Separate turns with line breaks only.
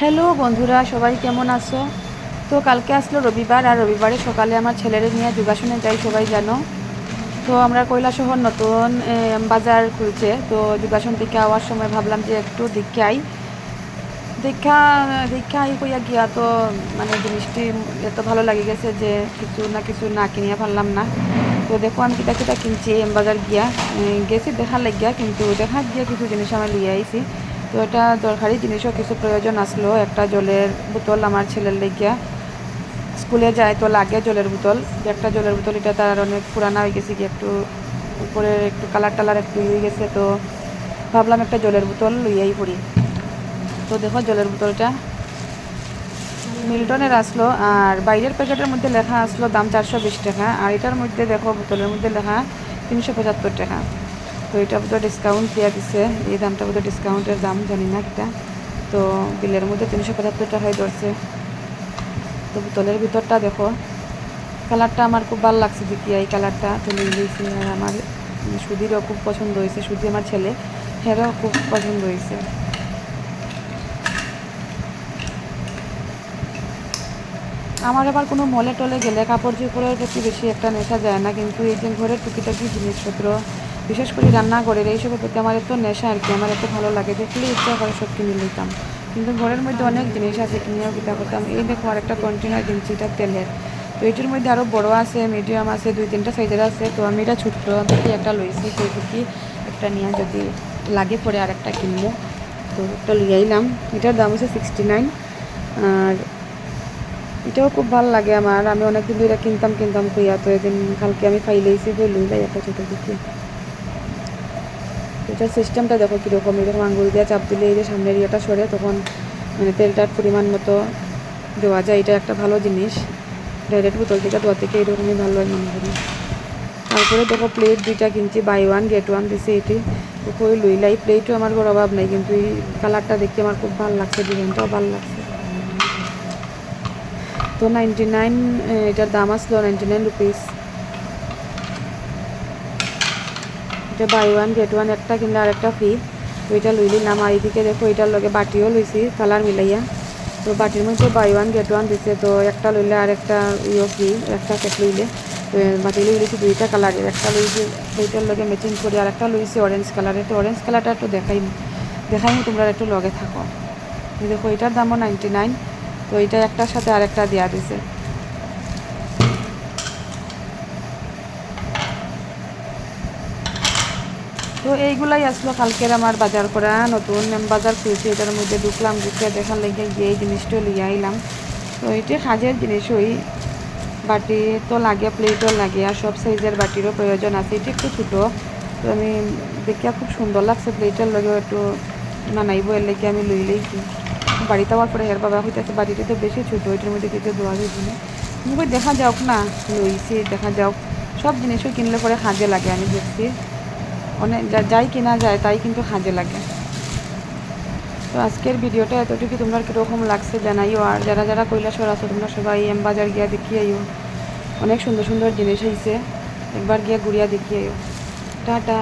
Hello বন্ধুরা, সবাই কেমন আছো? তো কালকে আসলো রবিবার, আর রবিবারে সকালে আমার ছেলেরে নিয়ে যোগাসনে যাই, সবাই জানো। তো আমরা কৈলাসহর নতুন বাজার খুলছে, তো যোগাসন থেকে আওয়ার সময় ভাবলাম যে একটু দেখে আই দেখা দেখা আই কইয়া গিয়া তো মানে জিনিসটি এত ভালো লাগে গেছে যে কিছু না কিছু না কিনিয়া পারলাম না। তো দেখো আমি কিতা কিতা কিনছি বাজার গিয়া। গেছি দেখার লাগিয়া, কিন্তু দেখা গিয়া কিছু জিনিস আমি লিয়ে আইছি। তো এটা দরকারি জিনিসও কিছু প্রয়োজন আসলো। একটা জলের বোতল আমার ছেলের লেগিয়া। স্কুলে যায় তো লাগে জলের বোতল। একটা জলের বোতল, এটা তার অনেক পুরানা হয়ে গেছে কি একটু উপরে একটু কালার টালার একটু হয়ে গেছে তো ভাবলাম একটা জলের বোতল লইয়াই পড়ি। তো দেখো জলের বোতলটা মিল্টনের আসলো আর বাইরের প্যাকেটের মধ্যে লেখা আসলো দাম চারশো বিশ টাকা। আর এটার মধ্যে দেখো বোতলের মধ্যে লেখা তিনশো পঁচাত্তর টাকা। তো এটা বোধহয় ডিসকাউন্ট দেওয়া দিছে। এই দামটা বোধহয় ডিসকাউন্টের দাম, জানি না এটা তো বিলের মধ্যে তিনশো পঁচাত্তর টাকায় ধরছে। তো বোতলের ভিতরটা দেখো। কালারটা আমার খুব ভালো লাগছে দেখি, এই কালারটা। তো দিয়েছি আর আমার সুধীরও খুব পছন্দ হয়েছে। সুদি আমার ছেলে, হেরও খুব পছন্দ হয়েছে। আমার আবার কোনো মলে টলে গেলে কাপড় চোপড়ের প্রতি বেশি একটা নেশা যায় না, কিন্তু এই যে ঘরের টুকিটাকি জিনিসপত্র বিশেষ করে রান্নাঘরের এইসবের প্রতি আমার এত নেশা আর কি, আমার এত ভালো লাগে দেখলে ইচ্ছা করে সব কিনে নিতাম। কিন্তু ঘরের মধ্যে অনেক জিনিস আছে কিনেও কিতা করতাম। এই দেখো আর একটা কন্টেনার কিনছি, এটা তেলের। তো এটির মধ্যে আরও বড় আছে মিডিয়াম আছে, দুই তিনটা সাইজের আছে। তো আমি এটা ছোট্ট থেকে একটা লইছি, সেই দেখি একটা নিয়ে যদি লাগে পরে আর একটা কিনবো। তো একটা লিয়ে আইলাম। এটার দাম হচ্ছে সিক্সটি নাইন আর এটাও খুব ভালো লাগে আমার। আমি অনেকদিন ধরে কিনতাম কিনতাম কইয়া, তো এদিন কালকে আমি লই লাই একটা ছোটো দিকে। এটার সিস্টেমটা দেখো কীরকম, এরকম আঙ্গুল দিয়ে চাপ দিলে এই যে সামনের ইয়েটা সরে, তখন মানে তেলটার পরিমাণ মতো দেওয়া যায়। এটা একটা ভালো জিনিস। ডাইরেক্ট বোতল থেকে দেওয়া থেকে এরকমই ভালো হয় মনে করি। তারপরে দেখো প্লেট দুইটা কিনছি বাই ওয়ান গেট ওয়ান দিছে এটি খুবই লইলাই প্লেটও আমার বড় অভাব নাই, কিন্তু এই কালারটা দেখতে আমার খুব ভালো লাগছে, ডিজাইনটাও ভালো লাগছে। তো নাইনটি নাইন এটার দাম আসলো নাইনটি নাইন রুপিস এটা বাই ওয়ান গেট ওয়ান একটা কিনলে আর একটা ফ্রি তো এটা আর এদিকে দেখো, এটার লগে বাটিও লইছি কালার মিলাইয়া। তো বাটির মধ্যে বাই ওয়ান গেট ওয়ান দিছে, তো একটা লইলে আর একটা ইয়ে ফ্রি একটা সেট লইলে। তো বাটি লই লইছি, দুইটা কালারের একটা লইছি দুইটার লগে ম্যাচিং করে আর একটা লইছি অরেঞ্জ কালারের তো অরেঞ্জ কালারটা একটু দেখাই দেখাই তোমরা একটু লগে থাকো। দেখো, এটার দামও নাইনটি নাইন তো এটা একটার সাথে আরেকটা দেওয়া দিছে। তো এইগুলাই আসলো কালকের আমার বাজার করা, নতুন বাজার খুলছি, এটার মধ্যে ঢুকলাম ঢুকে দেখার লেগে গিয়ে এই জিনিসটা লিয়ে আইলাম। তো এটি কাজের জিনিস ওই, বাটি তো লাগে, প্লেটও লাগে, আর সব সাইজের বাটিরও প্রয়োজন আছে, এটি একটু ছোটো। তো আমি দেখিয়া খুব সুন্দর লাগছে প্লেটের লগেও একটু মানাইব এর লেগে আমি লই লইছি। বাড়িতে আমার পরে হের বাবা হইতেছে, বাড়িতে তো বেশি ছোটো, এটার মধ্যে কিছু দেওয়া হয়েছে না। দেখা যাওক না, লইছি, দেখা যাওক। সব জিনিসও কিনলে পরে কাজে লাগে, আমি দেখছি। অনেক যাই কিনা যায়, তাই কিন্তু হাজে লাগে। তো আজকের ভিডিওটা এতটুকু। তোমরা কীরকম লাগছে জানাইও। আর যারা যারা কৈলাসর আছো, তোমরা সবাই এম বাজার গিয়া দেখি আইও অনেক সুন্দর সুন্দর জিনিস হয়েছে একবার গিয়া ঘুরিয়া দেখি আইও টাটা।